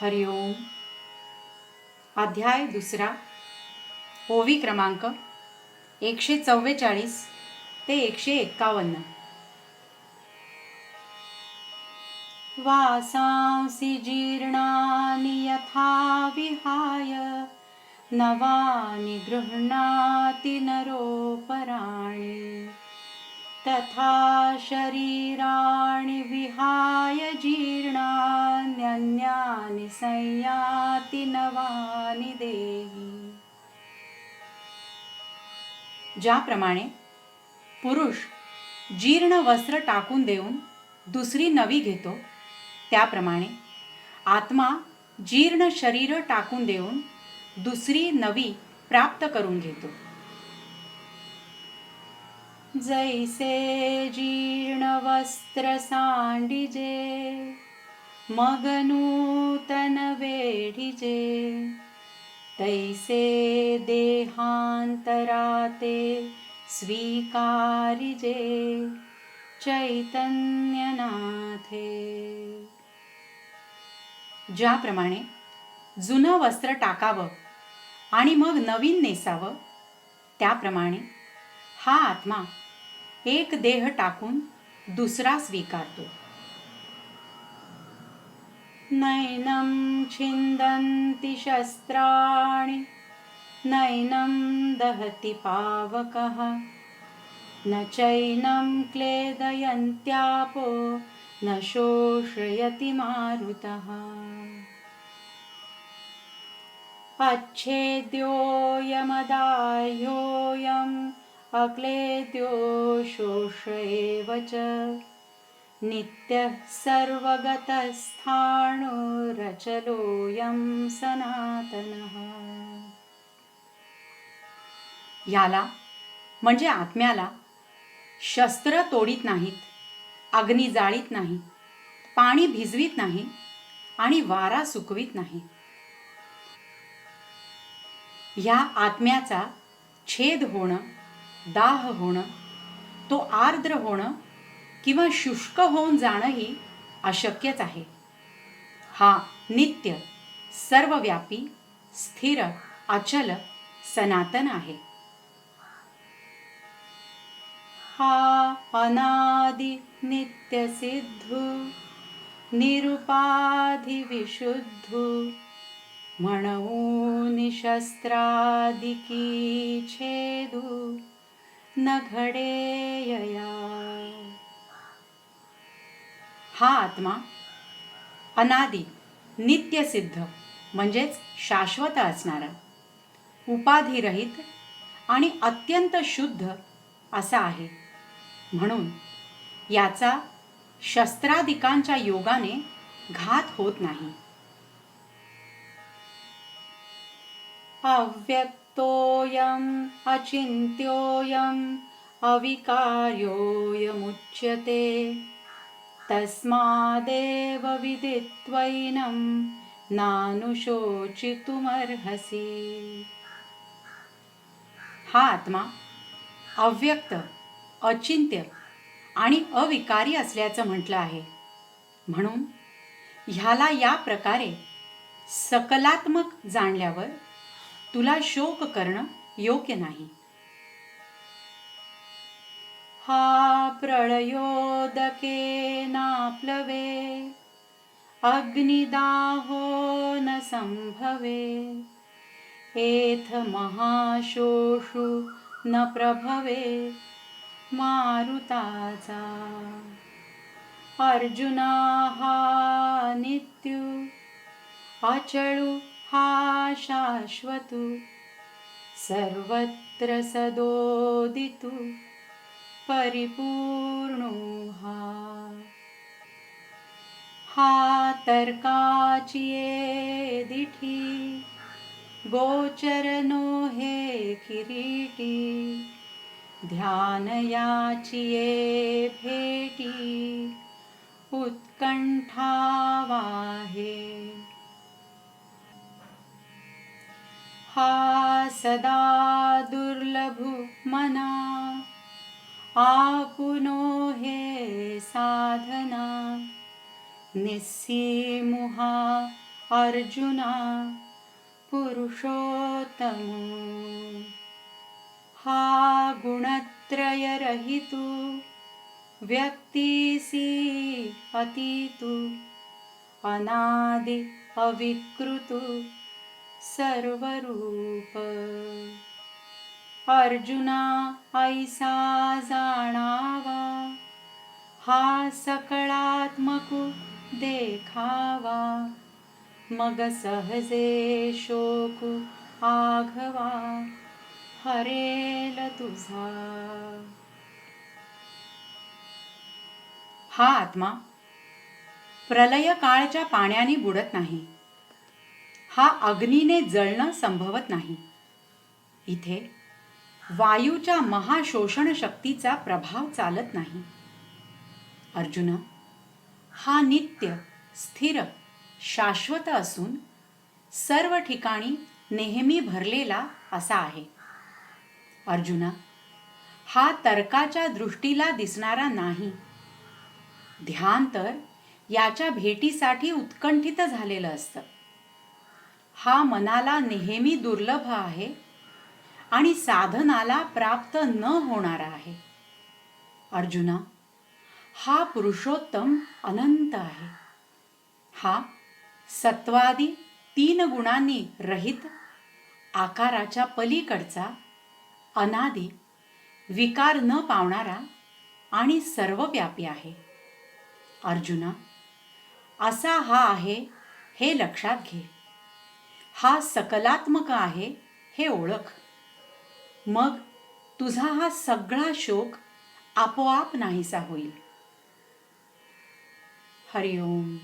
हरिओम अध्याय दुसरा. ओवी क्रमांक एकशे चव्वेचाळीस ते एकशे एक्कावन्न. वासांसि जीर्णानि यथा विहाय नवानि गृह्णाति नरोपराणि तथा शरीराणि विहाय जीर्णान्यन्यानि संयाति नवानि देही। ज्याप्रमाणे पुरुष जीर्ण वस्त्र टाकून देऊन दुसरी नवी घेतो त्याप्रमाणे आत्मा जीर्ण शरीर टाकून देऊन दुसरी नवी प्राप्त करून घेतो. जैसे जीर्ण वस्त्र सांडिजे मग नूतन वेढिजे तैसे देहांतराते स्वीकारिजे चैतन्यनाथे। ज्याप्रमाणे जुनं वस्त्र टाकावं आणि मग नवीन नेसावं त्याप्रमाणे हा आत्मा एक देह टाकून दुसरा स्वीकारतो. नैनं छिन्दन्ति शस्त्राणि नैनं दहति पावकः न चैनं क्लेदयन्त्यापो न शोषयति मारुतः। अच्छेद्योऽयमदाह्योऽयम् अक्लेद्यो शोष एव च नित्यः सर्वगतस्थाणुरचलोऽयं सनातनः। याला म्हणजे आत्म्याला शस्त्र तोडीत नाहीत अग्नी जाळीत नाही पाणी भिजवीत नाही आणि वारा सुकवीत नाही. ह्या आत्म्याचा छेद होणं दाह होणं तो आर्द्र होणं किंवा शुष्क होऊन जाणंही अशक्यच आहे. हा नित्य सर्वव्यापी स्थिर अचल सनातन आहे. हा अनादि नित्य सिद्धू निरुपाधि विशुद्धू म्हणून शस्त्रादिकी छे. न घडेयया हा आत्मा अनादी नित्यसिद्ध म्हणजेच शाश्वत असणारा उपाधिरहित आणि अत्यंत शुद्ध असा आहे. म्हणून याचा शस्त्रादिकांच्या योगाने घात होत नाही. अव्यक्त अव्यक्तोऽयम् अचिन्त्योऽयम् अविकार्योऽयमुच्यते। तस्मादेव विदित्वैनं नानुशोचितुमर्हसि हा आत्मा अव्यक्त अचिंत्य आणि अविकारी असल्याचं म्हटलं आहे. म्हणून ह्याला या प्रकारे सकलात्मक जाणल्यावर तुला शोक करणं योग्य नाही. हा प्रळयोदके नाप्लवे अग्निदाहो न संभवे एथ महाशोषु न प्रभवे मारुताचा अर्जुना हा नित्यू अचळू हा शाश्वतु सर्वत्र सदोदितु परिपूर्णो हा। हा तर्काची गोचर दिठी गोचरनो हे किरीटी ध्यानयाचिये भेटी उत्कंठा वाहे हा सदा दुर्लभु मना आपुनो हे साधना निस्सीमुहा अर्जुना पुरुषोत्तम। हा गुणत्रयरहितु व्यक्तीसी अतीतु अनादि अविकृतु सर्वरूप. अर्जुना ऐसा जाणावा हा सकळात्मक देखावा. मग सहजे शोक आघवा हरेल तुझा. हा आत्मा प्रलय काळच्या पाण्याने बुडत नाही. हा अग्नीने जळणं संभवत नाही. इथे वायूच्या महाशोषण शक्तीचा प्रभाव चालत नाही. अर्जुन हा नित्य स्थिर शाश्वत असून सर्व ठिकाणी नेहमी भरलेला असा आहे. अर्जुना हा तर्काच्या दृष्टीला दिसणारा नाही. ध्यान तर याच्या भेटीसाठी उत्कंठित झालेलं असतं. हा मनाला नेहमी दुर्लभ आहे आणि साधनाला प्राप्त न होणारा आहे. अर्जुना हा पुरुषोत्तम अनंत आहे. हा सत्वादी तीन गुणांनी रहित आकाराच्या पलीकडचा अनादी विकार न पावणारा आणि सर्वव्यापी आहे. अर्जुना असा हा आहे हे लक्षात घे. हा सकलात्मक आहे हे ओळख. मग तुझा हा सगळा शोक आपोआप नाहीसा होईल. हरिओम.